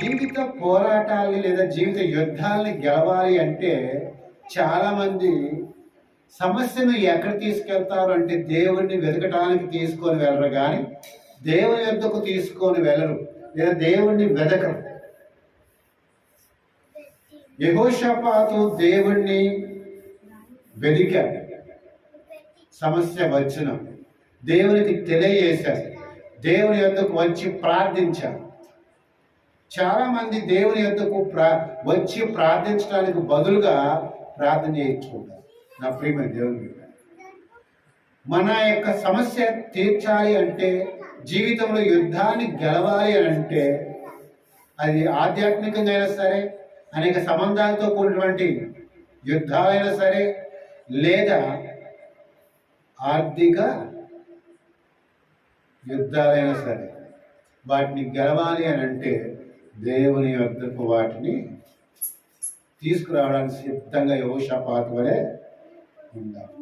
జీవిత పోరాటాల్ని లేదా జీవిత యుద్ధాలని గెలవాలి అంటే చాలా మంది సమస్యను ఎక్కడ తీసుకెళ్తారు అంటే దేవుణ్ణి వెతకటానికి తీసుకొని వెళ్ళరు కానీ దేవుని యొద్దకు తీసుకొని వెళ్ళరు లేదా దేవుణ్ణి వెతకరు. యహోషపాతు దేవుణ్ణి వెతికాడు. సమస్య వచ్చిన. దేవునికి తెలియజేశారు. దేవుని యొద్దకు వచ్చి ప్రార్థించారు చాలా మంది దేవుని యొద్దకు ప్రా వచ్చి ప్రార్థించడానికి బదులుగా ప్రార్థన చేయించుకుంటారు. నా ప్రియమైన దేవుని మన యొక్క సమస్య తీర్చాలి అంటే జీవితంలో యుద్ధాన్ని గెలవాలి అని అంటే అది ఆధ్యాత్మికంగా అయినా సరే అనేక సంబంధాలతో కూడినటువంటి యుద్ధాలైనా సరే లేదా ఆర్థిక యుద్ధాలైనా సరే వాటిని గెలవాలి అని అంటే దేవుని యొద్దకు వాటిని తీసుకురావడానికి సిద్ధంగా యోషపాత్ వలె ఉండాలి.